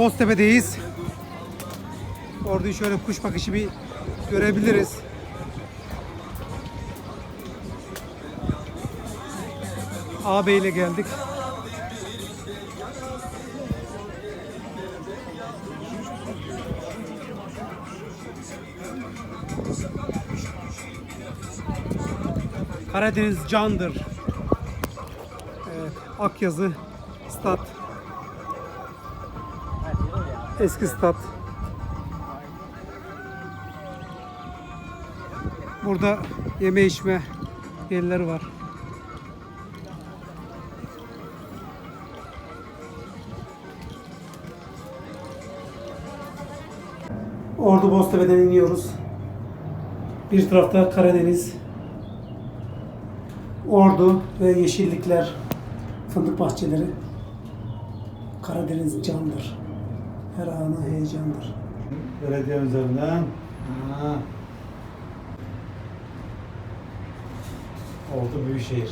Boztepe'deyiz. Orada şöyle kuş bakışı bir görebiliriz. Ağabey ile geldik. Karadeniz candır. Evet, Akyazı stat. Eski stat. Burada yeme içme yerleri var. Ordu Boztepe'den iniyoruz. Bir tarafta Karadeniz, Ordu ve yeşillikler, fındık bahçeleri. Karadeniz candır. Her anı heyecandır. Belediye üzerinden. Ha. Oldu Büyükşehir.